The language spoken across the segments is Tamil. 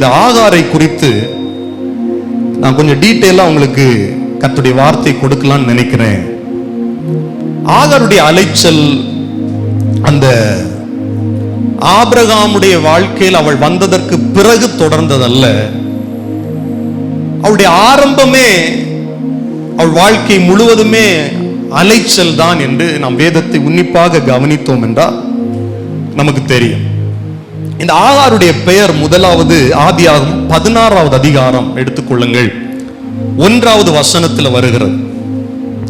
இந்த ஆகாரை குறித்து நான் கொஞ்சம் டீட்டெயிலாக உங்களுக்கு கத்துடைய வார்த்தை கொடுக்கலாம்னு நினைக்கிறேன். ஆகாருடைய அலைச்சல் அந்த ஆபிரகாமுடைய வாழ்க்கையில் அவள் வந்ததற்கு பிறகு தொடர்ந்ததல்ல. அவளுடைய ஆரம்பமே அவள் வாழ்க்கை முழுவதுமே அலைச்சல் தான் என்று நாம் வேதத்தை உன்னிப்பாக கவனித்தோம் என்றால் நமக்கு தெரியும். இந்த ஆகாருடைய பெயர் முதலாவது ஆதியாகும் பதினாறாவது அதிகாரம் எடுத்துக்கொள்ளுங்கள். ஒன்றாவது வசனத்தில் வருகிறது.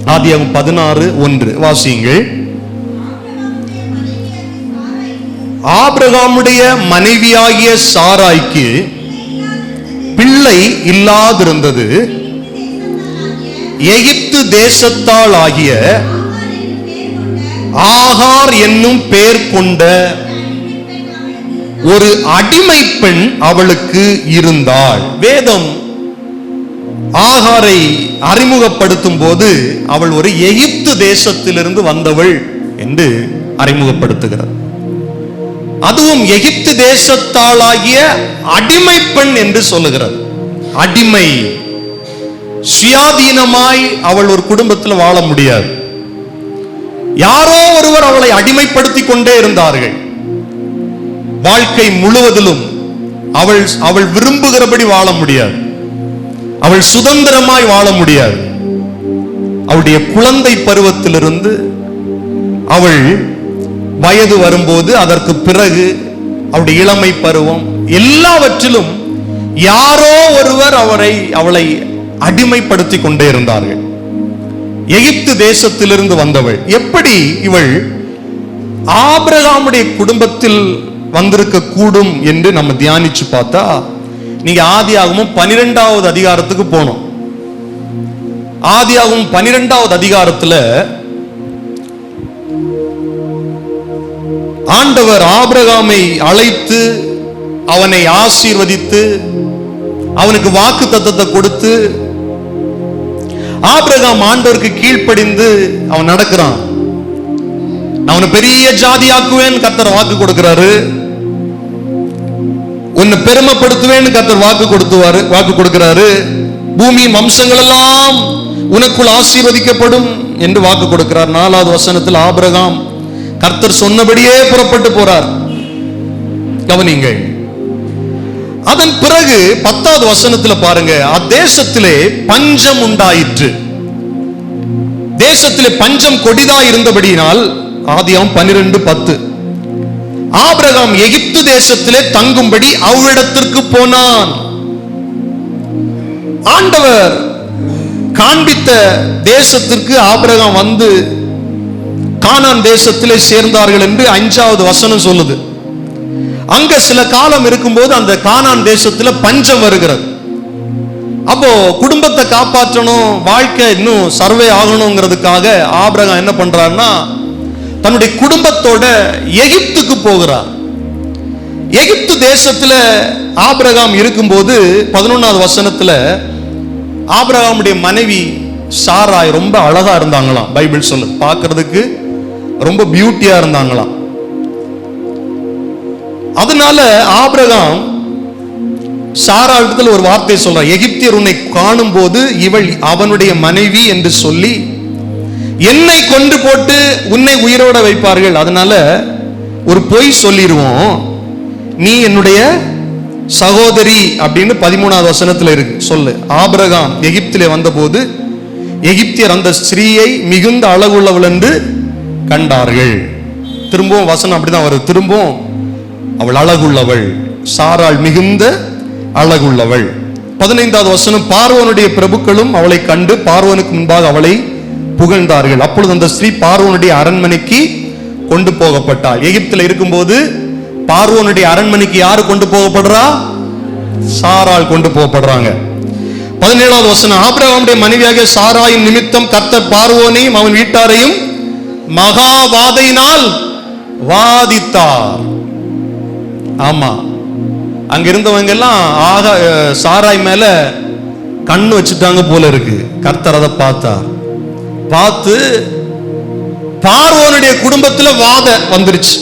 ஆதியாகும் பதினாறு ஒன்று. வாசியுங்கள். ஆபிரகாமுடைய மனைவியாகிய சாராய்க்கு பிள்ளை இல்லாதிருந்தது. எகிப்து தேசத்தால் ஆகிய ஆகார் என்னும் பெயர் கொண்ட ஒரு அடிமை பெண் அவளுக்கு இருந்தாள். வேதம் ஆகாரை அறிமுகப்படுத்தும் போது அவள் ஒரு எகிப்து தேசத்திலிருந்து வந்தவள் என்று அறிமுகப்படுத்துகிறார் அதுவும் எகிப்து தேசத்தாளாகிய அடிமை பெண் என்று சொல்லுகிறது. அடிமை சுயாதீனமாய் அவள் ஒரு குடும்பத்தில் வாழ முடியாது. யாரோ ஒருவர் அவளை அடிமைப்படுத்தி கொண்டே இருந்தார்கள். வாழ்க்கை முழுவதிலும் அவள் அவள் விரும்புகிறபடி வாழ முடியாது. அவள் சுதந்திரமாய் வாழ முடியாது. அவளுடைய குழந்தை பருவத்திலிருந்து அவள் வயது வரும்போது அதற்கு பிறகு அவருடைய இளமை பருவம் எல்லாவற்றிலும் யாரோ ஒருவர் அவரை அவளை அடிமைப்படுத்தி கொண்டே இருந்தார்கள். எகிப்து தேசத்திலிருந்து வந்தவள். எப்படி இவள் ஆபிரகாமுடைய குடும்பத்தில் வந்திருக்க கூடும் என்று நம்ம தியானிச்சு பார்த்தா நீங்க ஆதியாகமும் பனிரெண்டாவது அதிகாரத்துக்கு போனோம் ஆதியாகவும் பனிரெண்டாவது அதிகாரத்துல ஆண்டவர் ஆபிரகாமை அழைத்து அவனை ஆசீர்வதித்து அவனுக்கு வாக்கு தத்தத்தை கொடுத்து ஆபிரகாம் ஆண்டவருக்கு கீழ்ப்படிந்து அவன் நடக்கிறான். நான் உன்னை பெரிய ஜாதியாக்குவேன் கர்த்தர் வாக்கு கொடுக்கிறாரு. உன்னை பெருமைப்படுத்துவேன் கர்த்தர் வாக்கு கொடுத்துவாரு வாக்கு கொடுக்கிறாரு. பூமி வம்சங்கள் எல்லாம் உனக்குள் ஆசீர்வதிக்கப்படும் என்று வாக்கு கொடுக்கிறார். நாலாவது வசனத்தில் ஆபிரகாம் கர்த்தர் சொன்னபடியே புறப்பட்டு போறார். கவனிங்கள் அதன் பிறகு பத்தாவது வசனத்துல பாருங்க. அத்தேசத்திலே பஞ்சம் உண்டாயிற்று. தேசத்திலே பஞ்சம் கொடிதா இருந்தபடியினால் ஆதியாம் பன்னிரண்டு பத்து. ஆபிரகாம் எகிப்து தேசத்திலே தங்கும்படி அவ்விடத்திற்கு போனான். ஆண்டவர் காண்பித்த தேசத்திற்கு ஆபிரகாம் வந்து கானான் தேசத்திலே சேர்ந்தார்கள் என்று அஞ்சாவது வசனம் சொல்லுது. அங்க சில காலம் இருக்கும்போது அந்த கானான் தேசத்துல பஞ்சம் வருகிறது. அப்போ குடும்பத்தை காப்பாற்றணும் வாழ்க்கை இன்னும் சர்வே ஆகணுங்கிறதுக்காக ஆபிரகாம் என்ன பண்றாருன்னா தன்னுடைய குடும்பத்தோட எகிப்துக்கு போகிறார். எகிப்து தேசத்தில் ஆபிரகாம் இருக்கும்போது பதினொன்னாவது வசனத்துல ஆபிரகாமுடைய மனைவி சாராய் ரொம்ப அழகா இருந்தாங்களாம். பைபிள் சொல்லு பார்க்கறதுக்கு ரொம்ப பியூட்டியா இருந்தாங்களாம். அதனால ஆபிரகாம் சாரா இடத்துல ஒரு வார்த்தை சொல்றான் எகிப்தியர் உன்னை காணும் போது இவள் அவனுடைய மனைவி என்று சொல்லி என்னை கொண்டு போட்டு உன்னை உயிரோட வைப்பார்கள். அதனால ஒரு பொய் சொல்லிடுவோம் நீ என்னுடைய சகோதரி அப்படின்னு பதிமூணாவது வசனத்தில் இருக்கு. சொல்லு. ஆபிரகாம் எகிப்திலே வந்தபோது எகிப்தியர் அந்த ஸ்திரீயை மிகுந்த அழகுள்ளவள் என்று கண்டார்கள். திரும்பவும் வசனம் அப்படிதான் வருது. திரும்பவும் அவள் அழகுள்ளவள். சாராள் மிகுந்த அழகுள்ளவள். பதினைந்தாவது வசனம் பார்வனுடைய பிரபுக்களும் அவளை கண்டு பார்வனுக்கு முன்பாக அவளை புகழ்ந்தார்கள். அப்பொழுது அந்த ஸ்ரீ பார்வனுடைய அரண்மனைக்கு கொண்டு போகப்பட்டாள். எகிப்தில் இருக்கும்போது பார்வோனுடைய அரண்மனைக்கு யாரு கொண்டு போகப்படுறா? சாரால் கொண்டு போகப்படுறாங்க. பதினேழாவது வசனம் ஆபிரகாமுடைய மனைவியாக சாராயின் நிமித்தம் கர்த்தர் பார்வோனையும் அவன் வீட்டாரையும் மகா வாதையினால் வாதித்தார். ஆமா. அங்க இருந்தவங்க எல்லாம் ஆக சாராய் மேல கண்ணு வச்சுட்டாங்க போல இருக்கு. கர்த்தர் அதை பார்த்தார். பார்த்து பார்வோனுடைய குடும்பத்துல வாத வந்துருச்சு.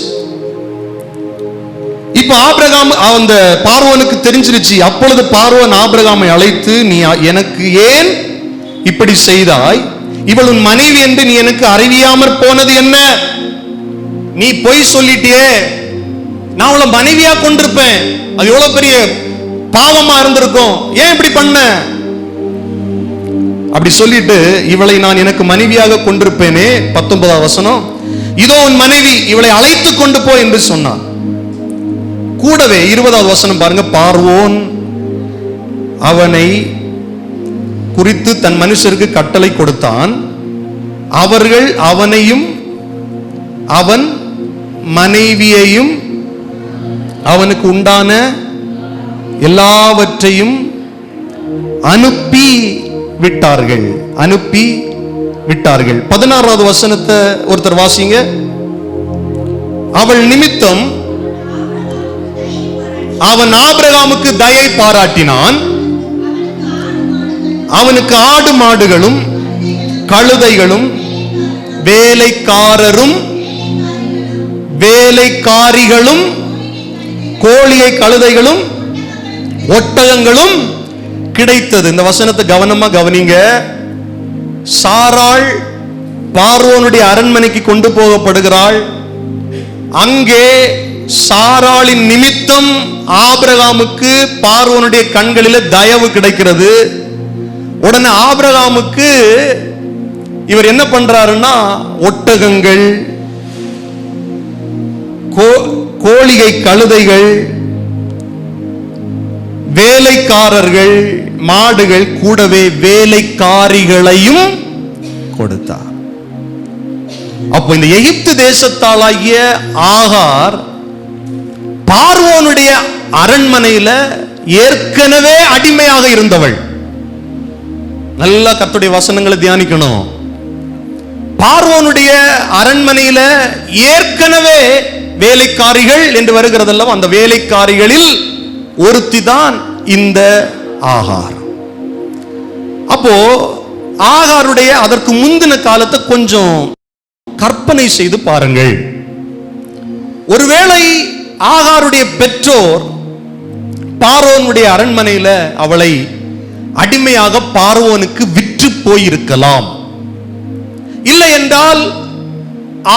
இப்ப ஆபிரகாம் அந்த பார்வோனுக்கு தெரிஞ்சிருச்சு. அப்பொழுது பார்வன் ஆபிரகாமை அழைத்து நீ எனக்கு ஏன் இப்படி செய்தாய்? இவள் உன் மனைவி என்று நீ எனக்கு அறிவியாமற் போனது என்ன? நீ பொய் சொல்லிட்டியே. நான் அவளை மனைவியா கொண்டிருப்பேன். அது எவ்வளவு பெரிய பாவமா இருந்திருக்கும். ஏன் இப்படி பண்ண? அப்படி சொல்லிட்டு இவளை நான் எனக்கு மனைவியாக கொண்டிருப்பேனே பத்தொன்பதாம் வசனம். இதோ உன் மனைவி இவளை அழைத்து கொண்டு போ என்று சொன்னான். கூடவே இருபதாவது வசனம் பாருங்க பார்வோன் அவனை குறித்து தன் மனுஷருக்கு கட்டளை கொடுத்தான். அவர்கள் அவனையும் அவன் மனைவியையும் அவனுக்கு உண்டான எல்லாவற்றையும் அனுப்பி விட்டார்கள். அனுப்பி விட்டார்கள். பதினாறாவது வசனத்தை ஒருத்தர் வாசிங்க. அவள் நிமித்தம் அவன் ஆபிரகாமுக்கு தயை பாராட்டினான். அவனுக்கு ஆடு மாடுகளும் கழுதைகளும் வேலைக்காரரும் வேலைக்காரிகளும் கோழியை கழுதைகளும் ஒட்டகங்களும் கிடைத்தது. இந்த வசனத்தை கவனமா கவனிங்க. சாராள் பார்வோனுடைய அரண்மனைக்கு கொண்டு போகப்படுகிறாள். அங்கே சாராளின் நிமித்தம் ஆபிரகாமுக்கு பார்வோனுடைய கண்களில தயவு கிடைக்கிறது. உடனே ஆபிரகாமுக்கு இவர் என்ன பண்றாருன்னா ஒட்டகங்கள் கோ- கோழிகை கழுதைகள் வேலைக்காரர்கள் மாடுகள் கூடவே வேலைக்காரிகளையும் கொடுத்தார். அப்போ இந்த எகிப்து தேசத்தாலாகிய ஆகார் பார்வோனுடைய அரண்மனையில ஏற்கனவே அடிமையாக இருந்தவள். நல்லா கத்துடைய வசனங்களை தியானிக்கணும். பார்வோனுடைய அரண்மனையில ஏற்கனவே வேலைக்காரிகள் என்று வருகிறதெல்லாம் அந்த வேலைக்காரிகளில் ஒருத்தி தான் இந்த ஆகார் அப்போ ஆகாருடைய அதற்கு முந்தின காலத்தை கொஞ்சம் கற்பனை செய்து பாருங்கள். ஒருவேளை ஆகாருடைய பெற்றோர் பார்வோனுடைய அரண்மனையில அவளை அடிமையாக பார்வோனுக்கு விற்று போயிருக்கலாம். இல்லை என்றால்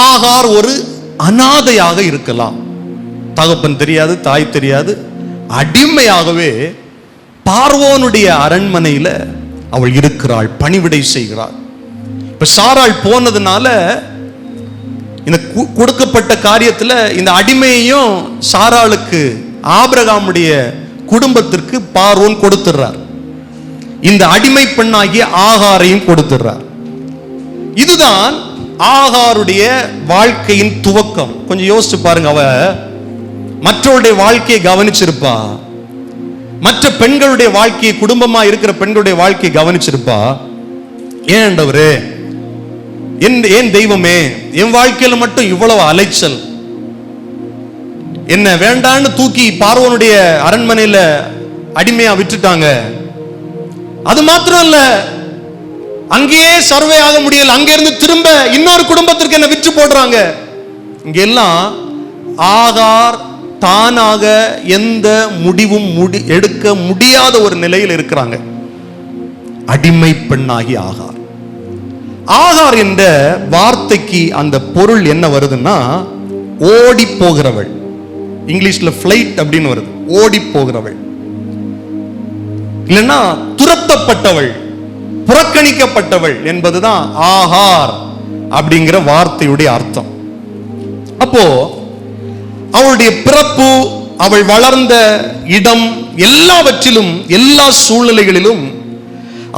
ஆகார் ஒரு அனாதையாக இருக்கலாம். தகப்பன் தெரியாது தாய் தெரியாது. அடிமையாகவே பார்வோனுடைய அரண்மனையில் அவள் இருக்கிறாள் பணிவிடை செய்கிறாள். இப்ப சாராள் போனதுனால இந்த கு- கொடுக்கப்பட்ட காரியத்துல இந்த அடிமையையும் சாராளுக்கு ஆபிரகாமுடைய குடும்பத்திற்கு பார்வோன் கொடுத்துடுறார். இந்த அடிமை பெண்ணாகிய ஆகாரையும் கொடுத்துடுறார். இதுதான் ஆகாருடைய வாழ்க்கையின் துவக்கம். கொஞ்சம் யோசிச்சு பாருங்க அவ. மற்றவருடைய வாழ்க்கையை கவனிச்சிருப்பா. மற்ற பெண்களுடைய வாழ்க்கையை குடும்பமா இருக்கிற பெண்களுடைய வாழ்க்கையை கவனிச்சிருப்பா? ஏன்டவரே என் ஏன் தெய்வமே? என் வாழ்க்கையில மட்டும் இவ்வளவு அலைச்சல். என்ன வேண்டான்னு தூக்கி பார்வனுடைய அரண்மனையில அடிமையா விட்டுட்டாங்க. அது மாத்திரம் இல்ல அங்கேயே சர்வே ஆக முடியல. அங்க இருந்து திரும்ப இன்னொரு குடும்பத்திற்கு என்ன விற்று போடுறாங்க. இங்க எல்லாம் ஆகார் தானாக எந்த முடிவும் முடி எடுக்க முடியாத ஒரு நிலையில் இருக்கிறாங்க. அடிமை பெண்ணாகி ஆகார். ஆகார் என்ற வார்த்தைக்கு அந்த பொருள் என்ன வருதுன்னா ஓடி போகிறவள். இங்கிலீஷ்ல ஃப்ளைட் அப்படின்னு வருது. ஓடி போகிறவள். இல்லைன்னா துரத்தப்பட்டவள் புறக்கணிக்கப்பட்டவள் என்பதுதான் ஆகார் அப்படிங்கிற வார்த்தையுடைய அர்த்தம். அப்போ அவளுடைய பிறப்பு அவள் வளர்ந்த இடம் எல்லாவற்றிலும் எல்லா சூழ்நிலைகளிலும்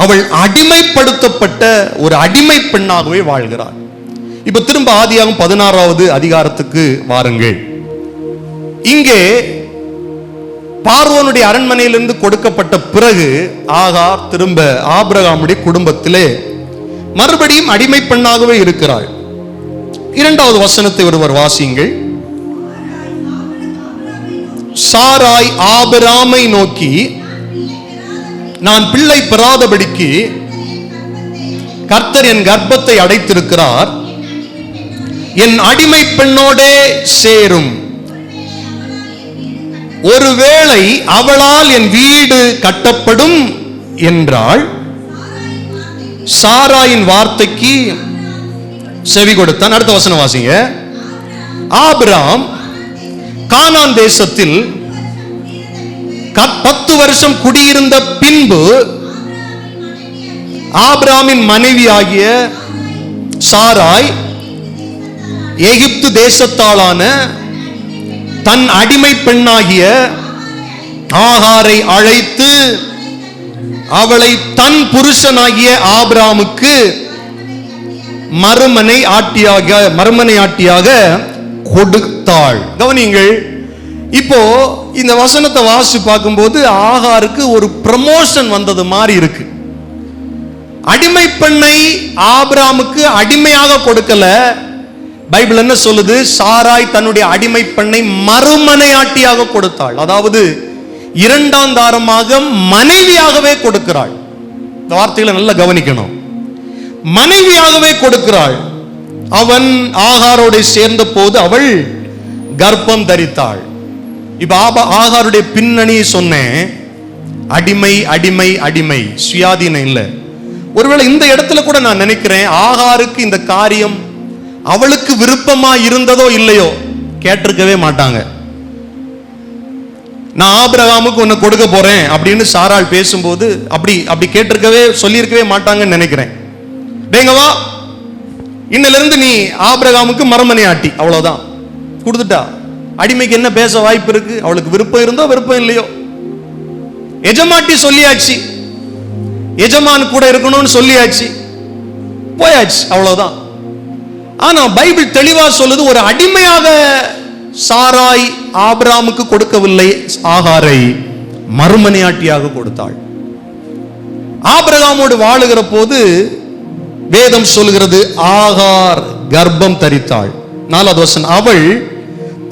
அவள் அடிமைப்படுத்தப்பட்ட ஒரு அடிமை பெண்ணாகவே வாழ்கிறாள். இப்ப திரும்ப ஆதியாகும் பதினாறாவது அதிகாரத்துக்கு வாருங்கள். இங்கே பார்வோனுடைய அரண்மனையிலிருந்து கொடுக்கப்பட்ட பிறகு ஆகார் திரும்ப ஆபிரகாமுடைய குடும்பத்திலே மறுபடியும் அடிமை பெண்ணாகவே இருக்கிறாள். இரண்டாவது வசனத்தை ஒருவர் வாசியுங்கள். சாராய் ஆபராமை நோக்கி நான் பிள்ளை பெறாதபடிக்கு கர்த்தர் என் கர்ப்பத்தை அடைத்திருக்கிறார். என் அடிமை பெண்ணோடே சேரும். ஒருவேளை அவளால் என் வீடு கட்டப்படும் என்றாள். சாராயின் வார்த்தைக்கு செவி கொடுத்தான். அடுத்த வசனம் வாசிங்க. ஆபிராம் கானான் தேசத்தில் பத்து வருஷம் குடியிருந்த பின்பு ஆபிராமின் மனைவியாகிய சாராய் எகிப்து தேசத்தாலான தன் அடிமை பெண்ணாகிய ஆகாரை அழைத்து அவளை தன் புருஷனாகிய ஆபிராமுக்கு மறுமனை ஆட்டியாக மறுமனை ஆட்டியாக கொடுத்தாள். கவனிங்கள் இப்போ இந்த வசனத்தை வாசி பார்க்கும்போது ஆகாருக்கு ஒரு ப்ரமோஷன் வந்தது மாதிரி இருக்கு. அடிமை பெண்ணை ஆபிராமுக்கு அடிமையாக கொடுக்கல. பைபிள் என்ன சொல்லுது? சாராய் தன்னுடைய அடிமை பெண்ணை மறுமனையாட்டியாக கொடுத்தாள். அதாவது இரண்டாம் தாரமாக மனைவியாகவே கொடுக்கிறாள். இந்த வார்த்தைகளை நல்லா கவனிக்கணும். மனைவியாகவே கொடுக்கிறாள். அவன் ஆகாரோடு சேர்ந்த போது அவள் கர்ப்பம் தரித்தாள். இப்ப ஆபா- ஆகாருடைய பின்னணி சொன்னேன் அடிமை அடிமை அடிமை சுயாதீனம் இல்லை. ஒருவேளை இந்த இடத்துல கூட நான் நினைக்கிறேன் ஆகாருக்கு இந்த காரியம் அவளுக்கு விருப்பமா இருந்ததோ இல்லையோ கேட்டிருக்கவே மாட்டாங்க. நான் ஆபிரகாமுக்கு உன்னை கொடுக்க போறேன் அப்படின்னு சாராள் பேசும்போது அப்படி அப்படி கேட்டிருக்கவே சொல்லியிருக்கவே மாட்டாங்கன்னு நினைக்கிறேன். டேங்கவா இன்னிலிருந்து இன்னில இருந்து நீ ஆபிரகாமுக்கு மரமனை ஆட்டி அவ்வளவுதான். கொடுத்துட்டா. அடிமைக்கு என்ன பேச வாய்ப்பு இருக்கு? அவளுக்கு விருப்பம் இருந்தோ விருப்பம் இல்லையோ? எஜமாட்டி சொல்லியாச்சு. எஜமான் கூட இருக்கணும்னு சொல்லியாச்சு. போயாச்சு. அவ்வளவுதான். ஆனா பைபிள் தெளிவா சொல்லுது ஒரு அடிமையாக சாராய் ஆபிராமுக்கு கொடுக்கவில்லை ஆகாரை மறுமனையாட்டியாக கொடுத்தாள். ஆபிரகாமோடு வாழுகிற போது வேதம் சொல்கிறது ஆகார் கர்ப்பம் தரித்தாள். நாலாவது வசன் அவள்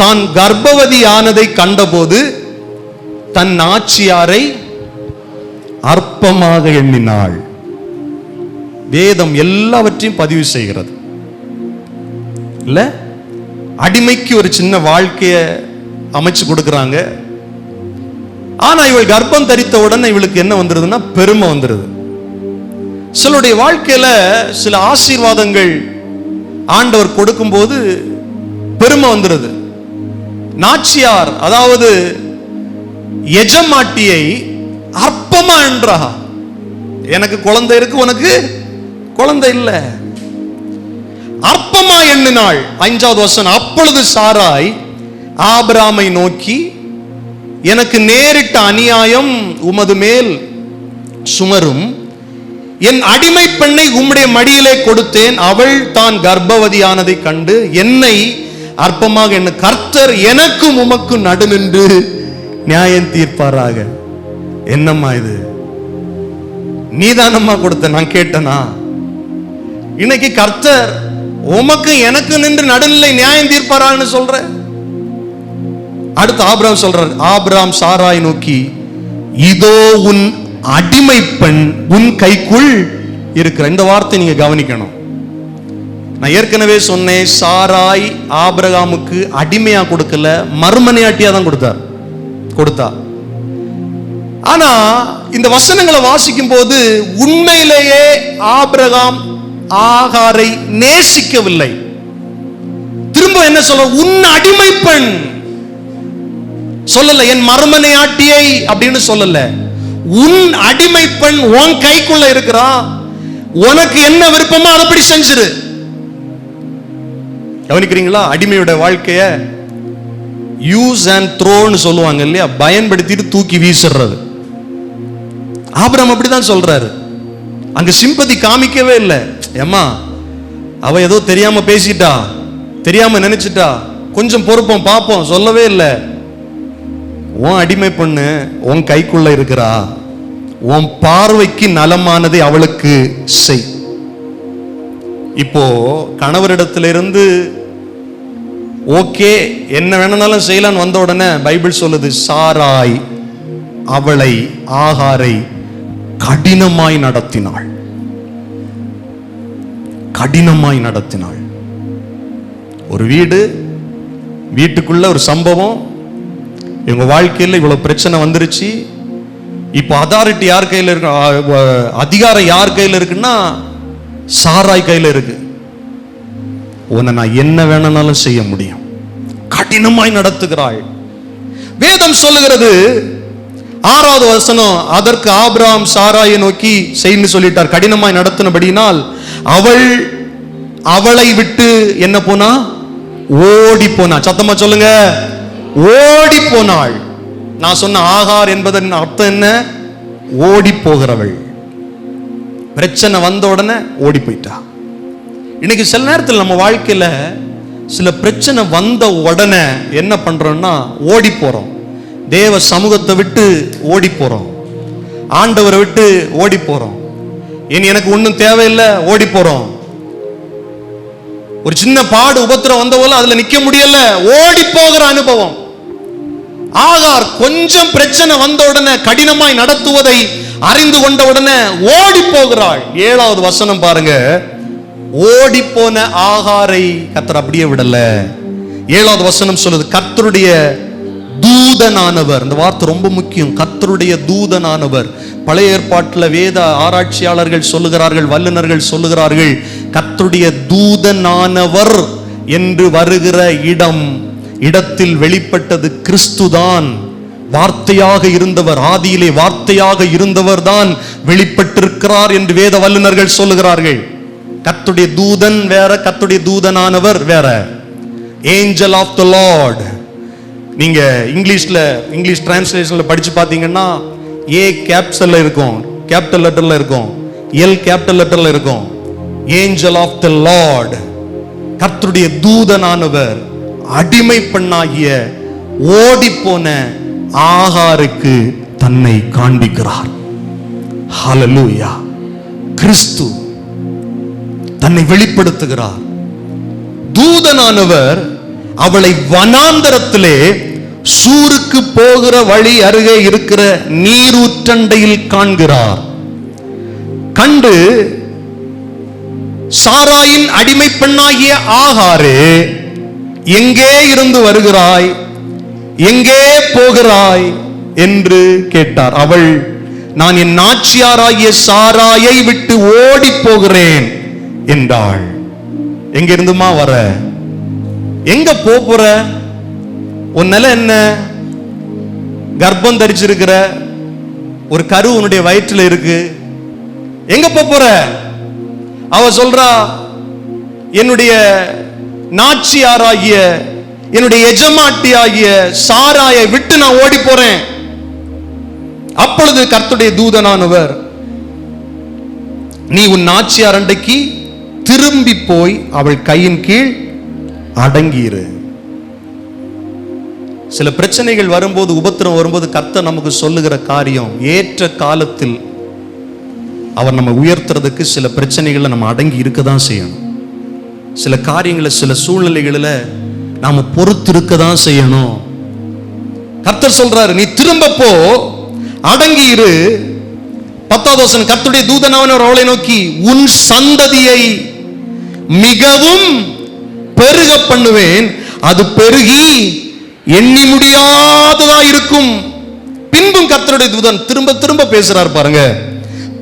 தான் கர்ப்பவதி ஆனதை கண்டபோது தன் ஆட்சியாரை அற்பமாக எண்ணினாள். வேதம் எல்லாவற்றையும் பதிவு செய்கிறது. இல்ல? அடிமைக்கு ஒரு சின்ன வாழ்க்கைய அமைச்சு கொடுக்கறாங்க. ஆனா இவள் கர்ப்பம் தரித்த உடனே இவளுக்கு என்ன வந்துருதுன்னா பெருமை வந்துருது. சிலருடைய வாழ்க்கையில சில ஆசீர்வாதங்கள் ஆண்டவர் கொடுக்கும்போது பெருமை வந்துருது. நாச்சியார் அதாவது எஜமாட்டியை அற்பமா என்றா எனக்கு குழந்தை இருக்கு உனக்கு குழந்தை இல்லை. அற்பமா எண்ணினாள். ஐந்தாவது வசனம் அப்பொழுது சாராய் ஆபிராமை நோக்கி எனக்கு நேரிட்ட அநியாயம் உமது மேல் சுமரும். என் அடிமை பெண்ணை உம்முடைய மடியிலே கொடுத்தேன். அவள் தான் கர்ப்பவதியானதை கண்டு என்னை அற்பமாக என்ன கர்த்தர் எனக்கும் உமக்கும் நடு நின்று நியாயம் தீர்ப்பாராக. என்னம்மா இது? நீதானம்மா கொடுத்த நான் கேட்டனா? இன்னைக்கு கர்த்தர் உமக்கு எனக்கு நின்று நடுநிலை நியாயம் தீர்ப்பாரான்னு சொல்ற. அடுத்து ஆபிராம் சொல்றார். ஆபிராம் சாராய் நோக்கி இதோ உன் அடிமை பெண் உன் கைக்குள் இருக்கிற இந்த வார்த்தை நீங்க கவனிக்கணும். நான் ஏற்கனவே சொன்னேன் சாராய் ஆபிரகாமுக்கு அடிமையா கொடுக்கல மறுமனையாட்டியா தான் கொடுத்தார் கொடுத்தா. ஆனா இந்த வசனங்களை வாசிக்கும் போது உண்மையிலேயே ஆபிரகாம் ஆகாரை நேசிக்கவில்லை. திரும்ப என்ன சொல்ற? உன் அடிமை பெண். சொல்லல என் மறுமனையாட்டியை அப்படின்னு சொல்லல. உன் அடிமை பெண் உன் கைக்குள்ள இருக்கிறா? உனக்கு என்ன விருப்பமோ அதப்படி செஞ்சிரு. கவனிக்கிறீங்களா? அடிமையோட வாழ்க்கைய யூஸ் அண்ட் த்ரோன்னு சொல்லுவாங்க இல்லையா? பயன்படுத்திட்டு தூக்கி வீசிடுறது ஆபரம் அப்படிதான் சொல்றாரு. அங்க சிம்பதி காமிக்கவே இல்லை. ஏமா அவ ஏதோ தெரியாம பேசிட்டா தெரியாம நினைச்சிட்டா கொஞ்சம் பொறுப்போம் பார்ப்போம் சொல்லவே இல்லை. உன் அடிமை பொண்ணு உன் கைக்குள்ள இருக்கிறா. உன் பார்வைக்கு நலமானதை அவளுக்கு செய். இப்போ கணவரிடத்திலிருந்து ஓகே என்ன வேணும்னாலும் செய்யலான்னு வந்த உடனே பைபிள் சொல்லுது சாராய் அவளை ஆகாரை கடினமாய் நடத்தினாள். கடினமாய் நடத்தினாள். ஒரு வீடு வீட்டுக்குள்ள ஒரு சம்பவம் இவங்க வாழ்க்கையில் இவ்வளோ பிரச்சனை வந்துருச்சு. இப்போ அதாரிட்டி யார் கையில் இருக்கு? அதிகாரம் யார் கையில் இருக்குன்னா சாராய் கையில் இருக்கு. உன்னை நான் என்ன வேணும்னாலும் செய்ய முடியும். கடினமாய் நடத்துகிறாள் வேதம் சொல்லுகிறது ஆறாவது வசனம் அதற்கு ஆபிராம் சாராயை நோக்கி செய்ன்னு சொல்லிட்டார். கடினமாய் நடத்தினபடினால் அவள் அவளை விட்டு என்ன போனா? ஓடி போனா. சத்தமா சொல்லுங்க. ஓடி போனாள் நான் சொன்ன ஆகார் என்பதன் அர்த்தம் என்ன? ஓடி போகிறவள் பிரச்சனை வந்த உடனே ஓடி போயிட்டா இன்னைக்கு சில நேரத்தில் நம்ம வாழ்க்கையில சில பிரச்சனை வந்த உடனே என்ன பண்றோம்னா ஓடி போறோம் தேவ சமூகத்தை விட்டு ஓடி போறோம் ஆண்டவரை விட்டு ஓடி போறோம் இனி எனக்கு ஒன்றும் தேவையில்லை ஓடி போறோம் ஒரு சின்ன பாடு உபத்திரம் வந்த போல அதுல நிக்க முடியல. ஓடி போகிற அனுபவம். ஆகார் கொஞ்சம் பிரச்சனை வந்த உடனே கடினமாய் நடத்துவதை அறிந்து கொண்ட உடனே ஓடி போகிறாள் ஏழாவது வசனம் பாருங்க. ஓடி போன ஆகாரை கத்தர் அப்படியே விடல. ஏழாவது வசனம் சொல்லுது கத்தருடைய தூதனானவர். இந்த வார்த்தை ரொம்ப முக்கியம். கத்தருடைய தூதனானவர். பழைய ஏற்பாட்டில் வேத ஆராய்ச்சியாளர்கள் சொல்லுகிறார்கள் வல்லுனர்கள் சொல்லுகிறார்கள். கத்துடைய தூதனானவர் என்று வருகிற இடம் இடத்தில் வெளிப்பட்டது கிறிஸ்துதான். வார்த்தையாக இருந்தவர் ஆதியிலே வார்த்தையாக இருந்தவர் தான் வெளிப்பட்டிருக்கிறார் என்று வேத வல்லுநர்கள் சொல்லுகிறார்கள். கத்துடைய தூதன் வேற கத்துடைய தூதனானவர் வேற. ஏஞ்சல் ஆஃப் த லார்ட் நீங்க இங்கிலீஷ்ல இங்கிலீஷ் டிரான்ஸ்லேஷன்ல படிச்சு பார்த்தீங்கன்னா ஏ கேப்சல்ல இருக்கும் கேபிட்டல் லெட்டர்ல இருக்கும் எல் கேபிட்டல் லெட்டர்ல இருக்கும். ஏஞ்சல் ஆஃப் த லார்ட் கர்த்தருடைய தூதனானவர் அடிமை பெண்ணாகிய ஓடிப்போன ஆகாருக்கு தன்னை காண்பிக்கிறார். ஹலலூயா கிறிஸ்து தன்னை வெளிப்படுத்துகிறார். தூதனானவர் அவளை வனாந்தரத்திலே சூருக்கு போகிற வழி அருகே இருக்கிற நீரூற்றண்டையில் காண்கிறார். கண்டு சாராயின் அடிமை பெண்ணாகிய ஆகாரே எங்கே இருந்து வருகிறாய்? எங்கே போகிறாய்? என்று கேட்டார். அவள் நான் என் நாச்சியாராகிய சாராயை விட்டு ஓடி போகிறேன் என்றாள். எங்க இருந்துமா வர? எங்க போற? உன் நிலை என்ன? கர்ப்பம் தரிச்சிருக்கிற? ஒரு கரு உன்னுடைய வயிற்றுல இருக்கு. எங்க போற? அவ சொல்றா என்னுடைய நாச்சியாராகிய என்னுடைய எஜமாட்டி ஆகிய சாராயை விட்டு நான் ஓடி போறேன் அப்பொழுது கர்த்துடைய தூதனானவர் நீ உன் நாச்சியார் அண்டைக்கு திரும்பி போய் அவள் கையின் கீழ் அடங்கிரு சில பிரச்சனைகள் வரும்போது உபத்திரம் வரும்போது கர்த்தர் நமக்கு சொல்லுகிற காரியம் ஏற்ற காலத்தில் அவர் நம்ம உயர்த்துறதுக்கு சில பிரச்சனைகளை நம்ம அடங்கி இருக்க தான் செய்யணும். சில காரியங்களை சில சூழ்நிலைகளில் நாம் பொறுத்து இருக்க தான் செய்யணும். கர்த்தர் சொல்றாரு நீ திரும்ப போ அடங்கி இரு. பத்தாவது வசனம் கர்த்தருடைய தூதனானவர் அவளை நோக்கி உன் சந்ததியை மிகவும் பெருக பண்ணுவேன். அது பெருகி எண்ணி முடியாததா இருக்கும் பின்பும் கர்த்தருடைய தூதன் திரும்ப திரும்ப பேசுறார் பாருங்க.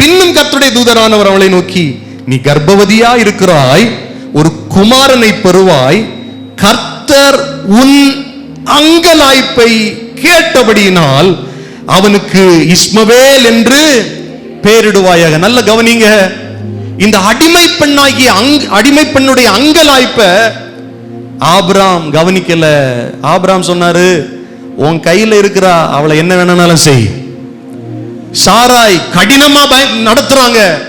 பின்னும் கத்துடைய தூதரானவர் அவளை நோக்கி நீ கர்ப்பவதியா இருக்கிறாய் ஒரு குமாரனை பெறுவாய் கர்த்தர் உன் அங்கலாய்ப்பை கேட்டபடியினால் அவனுக்கு இஸ்மவேல் என்று பெயரிடுவாயாக நல்ல கவனிங்க. இந்த அடிமை பெண்ணாகிய அங் அடிமை பெண்ணுடைய அங்கலாய்ப்ப ஆபிராம் கவனிக்கல. ஆபிராம் சொன்னாரு உன் கையில இருக்கிறா அவளை என்ன வேணாலும் செய். சாராய் கடினமா நடத்துறாங்க.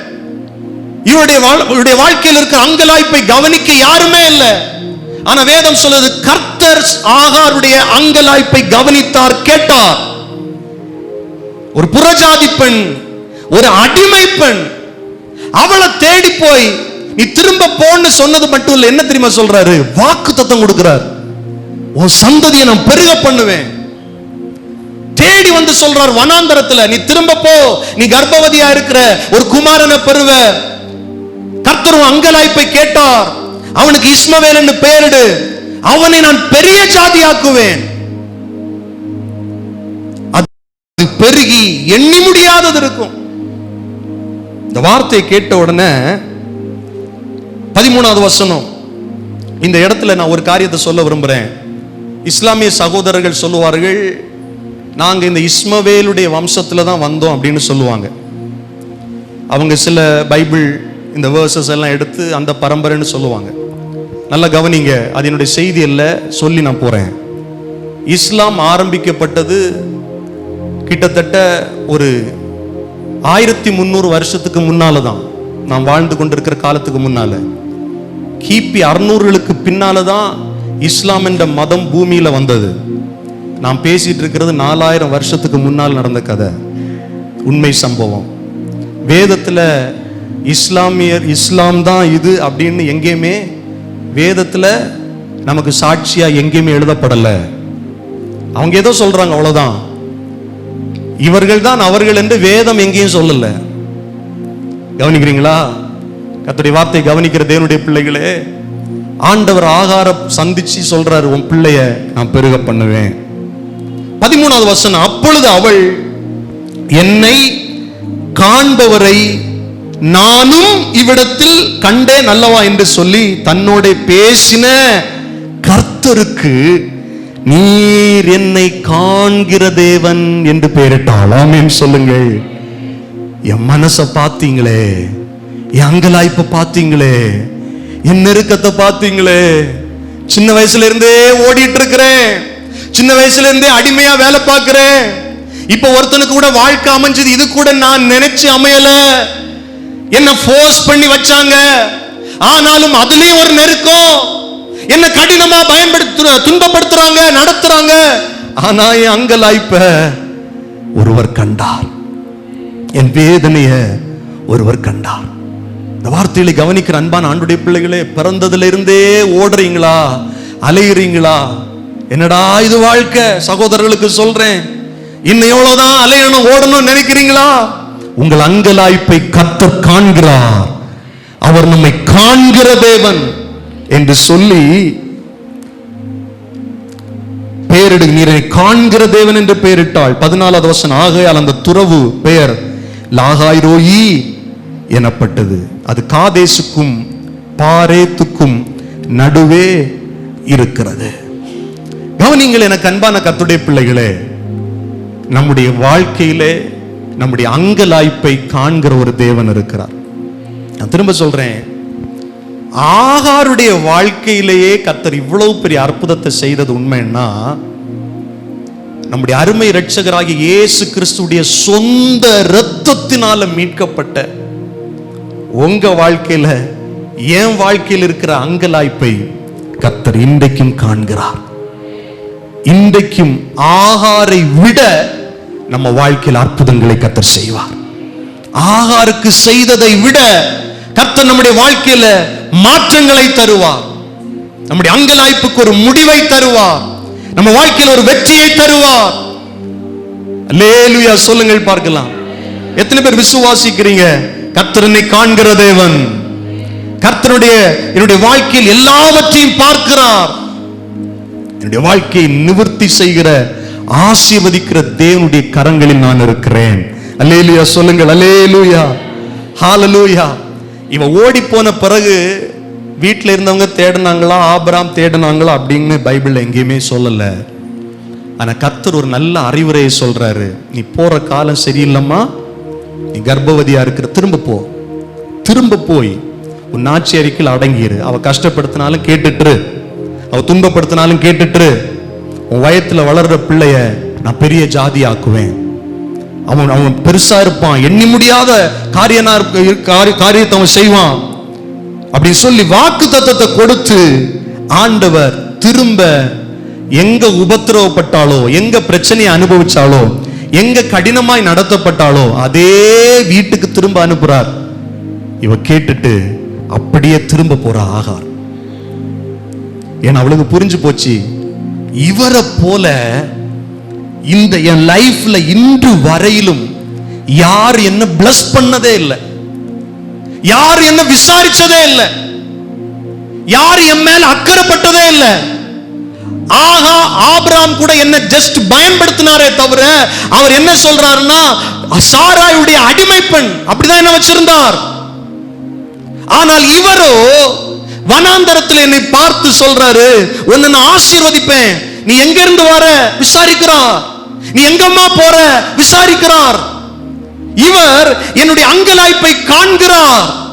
இவருடைய வாழ்- இவருடைய வாழ்க்கையில் இருக்கிற அங்கலாய்ப்பை கவனிக்க யாருமே இல்ல. ஆனா வேதம் சொல்லுது கர்த்தர் ஆகாருடைய அங்கலாய்ப்பை கவனித்தார் கேட்டார். ஒரு புறஜாதி பெண் ஒரு அடிமை பெண் அவளை தேடி போய் நீ திரும்ப போன்னு சொன்னது மட்டும் இல்ல. என்ன தெரியுமா சொல்றாரு? வாக்கு தத்தம் கொடுக்கிறார். உன் சந்ததியை நான் பெருக பண்ணுவேன். தேடி வந்து சொல்றார் வனாந்தரத்துல நீ திரும்ப போ. நீ கர்ப்பவதியா இருக்கிற ஒரு குமாரனை பெறுவ. கர்த்தர் அங்கலாய்ப்பை கேட்டார். அவனுக்கு இஸ்மவேல் என்று பெயரிடு அவனை நான் பெரிய ஜாதியாக்குவேன். பெருகி எண்ணி முடியாதது இருக்கும். இந்த வார்த்தையை கேட்ட உடனே பதிமூணாவது வசனம். இந்த இடத்துல நான் ஒரு காரியத்தை சொல்ல விரும்புறேன். இஸ்லாமிய சகோதரர்கள் சொல்லுவார்கள் நாங்கள் இந்த இஸ்மவேலுடைய வம்சத்தில் தான் வந்தோம் அப்படின்னு சொல்லுவாங்க. அவங்க சில பைபிள் இந்த வேர்சஸ் எல்லாம் எடுத்து அந்த பரம்பரைன்னு சொல்லுவாங்க. நல்லா கவனிங்க அது என்னுடைய செய்தி சொல்லி நான் போகிறேன் இஸ்லாம் ஆரம்பிக்கப்பட்டது கிட்டத்தட்ட ஒரு ஆயிரத்தி முந்நூறு வருஷத்துக்கு முன்னால் தான் நாம் வாழ்ந்து கொண்டிருக்கிற காலத்துக்கு முன்னால். கிபி அறுநூறுகளுக்கு பின்னால் தான் இஸ்லாம் என்ற மதம் பூமியில் வந்தது. நாம் பேசிட்டு இருக்கிறது நாலாயிரம் வருஷத்துக்கு முன்னால் நடந்த கதை. உண்மை சம்பவம். வேதத்தில் இஸ்லாமியர் இஸ்லாம் தான் இது அப்படின்னு எங்கேயுமே வேதத்தில் நமக்கு சாட்சியாக எங்கேயுமே எழுதப்படலை. அவங்க ஏதோ சொல்கிறாங்க அவ்வளோதான் இவர்கள் தான் அவர்கள் என்று வேதம் எங்கேயும் சொல்லலை. கவனிக்கிறீங்களா? கத்தடி வார்த்தை கவனிக்கிற தேவனுடைய பிள்ளைகளே ஆண்டவர் ஆகாரம் சந்திச்சு சொல்றாரு உன் பிள்ளைய நான் பெருக பண்ணுவேன். பதிமூணாவது வசனம் அப்பொழுது அவள் என்னை காண்பவரை நானும் இவ்விடத்தில் கண்டேன் அல்லவா? என்று சொல்லி தன்னோட பேசின கர்த்தருக்கு நீர் என்னை காண்கிற தேவன் என்று பெயரிட்டாள். ஆமென். சொல்லுங்கள். என் மனசை பார்த்தீங்களே என் அங்கலாய்ப்பை பார்த்தீங்களே என் நெருக்கத்தை பார்த்தீங்களே சின்ன வயசுல இருந்தே ஓடிட்டு இருக்கிறேன். சின்ன வயசுல இருந்தே அடிமையா வேலை பார்க்கிறேன். இப்ப ஒருத்தனுக்கு கூட வாழ்க்கை அமைஞ்சது இது கூட நான் நினைச்சு அமையல. என்ன ஃபோர்ஸ் பண்ணி வச்சாங்க. ஆனாலும் அதுலயும் ஒரு நெருக்கம். என்ன கடினமா பயன்படுத்து துன்பப்படுத்துறாங்க நடத்துறாங்க. ஆனா என் அங்கலாய்ப்ப ஒருவர் கண்டார். என் வேதனைய ஒருவர் கண்டார். இந்த வார்த்தைகளை கவனிக்கிற அன்பான ஆண்டுடைய பிள்ளைகளே பிறந்ததுல இருந்தே ஓடுறீங்களா? அலையுறீங்களா? என்னடா இது வாழ்க்கை? சகோதரர்களுக்கு சொல்றேன். இன்னும் எவ்வளவுதான் அலையணும் ஓடணும் நினைக்கிறீங்களா? உங்கள் அங்கலாய்ப்பை கத்தர் காண்கிறார். அவர் நம்மை காண்கிற தேவன் என்று சொல்லி பெயரிடு நீரை காண்கிற தேவன் என்று பெயரிட்டாள் பதினாலாவது வருஷம் ஆகையால் அந்த துறவு பெயர் லாகாயிரோயி எனப்பட்டது. அது காதேசுக்கும் பாரேத்துக்கும் நடுவே இருக்கிறது. கவனிங்கள் எனக்கு அன்பான கத்துடைய பிள்ளைகளே நம்முடைய வாழ்க்கையிலே நம்முடைய அங்கலாய்ப்பை காண்கிற ஒரு தேவன் இருக்கிறார். நான் திரும்ப சொல்றேன் ஆகாருடைய வாழ்க்கையிலேயே கத்தர் இவ்வளவு பெரிய அற்புதத்தை செய்தது உண்மைன்னா நம்முடைய அருமை இரட்சகராகிய இயேசு கிறிஸ்துடைய சொந்த இரத்தத்தினால மீட்கப்பட்ட உங்க வாழ்க்கையில என் வாழ்க்கையில் இருக்கிற அங்கலாய்ப்பை கத்தர் இன்றைக்கும் காண்கிறார். இன்றைக்கும் ஆகாரை விட நம்ம வாழ்க்கையில் அற்புதங்களை கத்தர் செய்வார். ஆகாருக்கு செய்ததை விட கர்த்தர் நம்முடைய வாழ்க்கையில மாற்றங்களை தருவார். நம்முடைய அங்கலாய்ப்புக்கு ஒரு முடிவை தருவார். நம்ம வாழ்க்கையில் ஒரு வெற்றியை தருவார். அல்லேலூயா சொல்லுங்கள் பார்க்கலாம். எத்தனை பேர் விசுவாசிக்கிறீங்க? கர்த்தரனை காண்கிற தேவன். கர்த்தருடைய என்னுடைய வாழ்க்கையில் எல்லாவற்றையும் பார்க்கிறார். என்னுடைய வாழ்க்கையை நிவர்த்தி செய்கிற ஆசீர்வதிக்கிற தேவனுடைய கரங்களில் நான் இருக்கிறேன். அலேலுயா சொல்லுங்கள் அலேலுயா ஹாலலூயா. இவன் ஓடி போன பிறகு வீட்டில் இருந்தவங்க தேடினாங்களா ஆபராம் தேடினாங்களா அப்படின்னு பைபிள் எங்கேயுமே சொல்லல. ஆனா கத்தர் ஒரு நல்ல அறிவுரையை சொல்றாரு. நீ போற காலம் சரியில்லம்மா நீ கர்ப்பவதியா இருக்கிற திரும்ப போ. திரும்ப போய் உன் நாச்சி அறிக்கையில் அடங்கிரு அவ கஷ்டப்படுத்தினாலும் கேட்டுட்டுரு அவ துன்பப்படுத்தினாலும் கேட்டுட்டுரு உன் வயத்துல வளர்ற பிள்ளைய நான் பெரிய ஜாதி ஆக்குவேன் அவன் அவன் பெருசா இருப்பான். எண்ணி முடியாத காரியனா காரியத்தை அவன் செய்வான். அப்படி சொல்லி வாக்கு தத்துவத்தை கொடுத்து ஆண்டவர் திரும்ப எங்க உபத்திரவப்பட்டாலோ எங்க பிரச்சனையை அனுபவிச்சாலோ எங்க கடினமாய் நடத்தப்பட்டாலோ அதே வீட்டுக்கு திரும்ப அனுப்புறார். இவ கேட்டுட்டு அப்படியே திரும்ப போற ஆகார். ஏன்னா அவளுக்கு புரிஞ்சு போச்சு. இவரை போல இந்த என் லைஃப்ல இன்று வரையிலும் யார் என்ன பிளஸ் பண்ணதே இல்லை. யார் என்ன விசாரிச்சதே இல்லை. யார் என் மேல அக்கறைப்பட்டதே இல்லை. ஆகா ஆபிராம் கூட என்ன ஜஸ்ட் பயன்படுத்தினாரே தவிர அவர் என்ன சொல்றாருன்னா சாராயுடைய அடிமை பெண் அப்படிதான் என்ன வச்சிருந்தார். ஆனால் இவரோ வனாந்தரத்தில் என்னை பார்த்து சொல்றாரு. உன்னை நான் ஆசீர்வதிப்பேன். நீ எங்க இருந்து வர? விசாரிக்கிறார். நீ எங்கம்மா போற? விசாரிக்கிறார். இவர் என்னுடைய அங்கலாய்ப்பை காண்கிறார்.